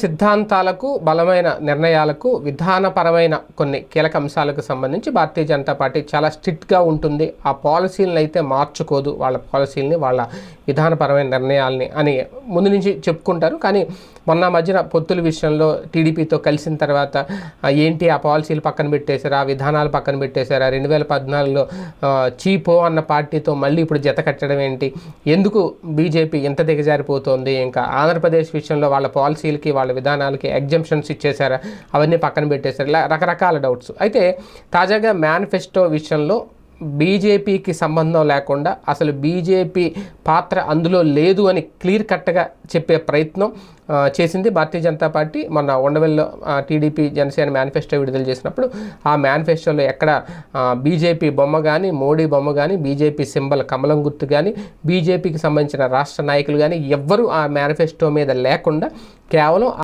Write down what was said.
సిద్ధాంతాలకు బలమైన నిర్ణయాలకు విధానపరమైన కొన్ని కీలక అంశాలకు సంబంధించి భారతీయ జనతా పార్టీ చాలా స్ట్రిక్ట్గా ఉంటుంది. ఆ పాలసీలను అయితే మార్చుకోదు. వాళ్ళ పాలసీలని వాళ్ళ విధానపరమైన నిర్ణయాల్ని అని ముందు నుంచి చెప్పుకుంటారు. కానీ మొన్న మధ్యన పొత్తుల విషయంలో టీడీపీతో కలిసిన తర్వాత ఏంటి ఆ పాలసీలు పక్కన పెట్టేశారు ఆ విధానాలు పక్కన పెట్టేశారు ఆ రెండు వేల పద్నాలుగులో చీపో అన్న పార్టీతో మళ్ళీ ఇప్పుడు జత కట్టడం ఏంటి? ఎందుకు బీజేపీ ఎంత దిగజారిపోతుంది? ఇంకా ఆంధ్రప్రదేశ్ విషయంలో వాళ్ళ పాలసీలకి వాళ్ళ విధానాలకి ఎగ్జంప్షన్స్ ఇచ్చేశారా అవన్నీ పక్కన పెట్టేశారు ఇలా రకరకాల డౌట్స్ అయితే తాజాగా మేనిఫెస్టో విషయంలో బీజేపీకి సంబంధం లేకుండా అసలు బీజేపీ పాత్ర అందులో లేదు అని క్లియర్ కట్గా చెప్పే ప్రయత్నం చేసింది భారతీయ జనతా పార్టీ. మొన్న ఉండవెల్లో టీడీపీ జనసేన మేనిఫెస్టో విడుదల చేసినప్పుడు ఆ మేనిఫెస్టోలో ఎక్కడ బీజేపీ బొమ్మ కానీ మోడీ బొమ్మ కానీ బీజేపీ సింబల్ కమలం గుర్తు కానీ బీజేపీకి సంబంధించిన రాష్ట్ర నాయకులు కానీ ఎవ్వరూ ఆ మేనిఫెస్టో మీద లేకుండా కేవలం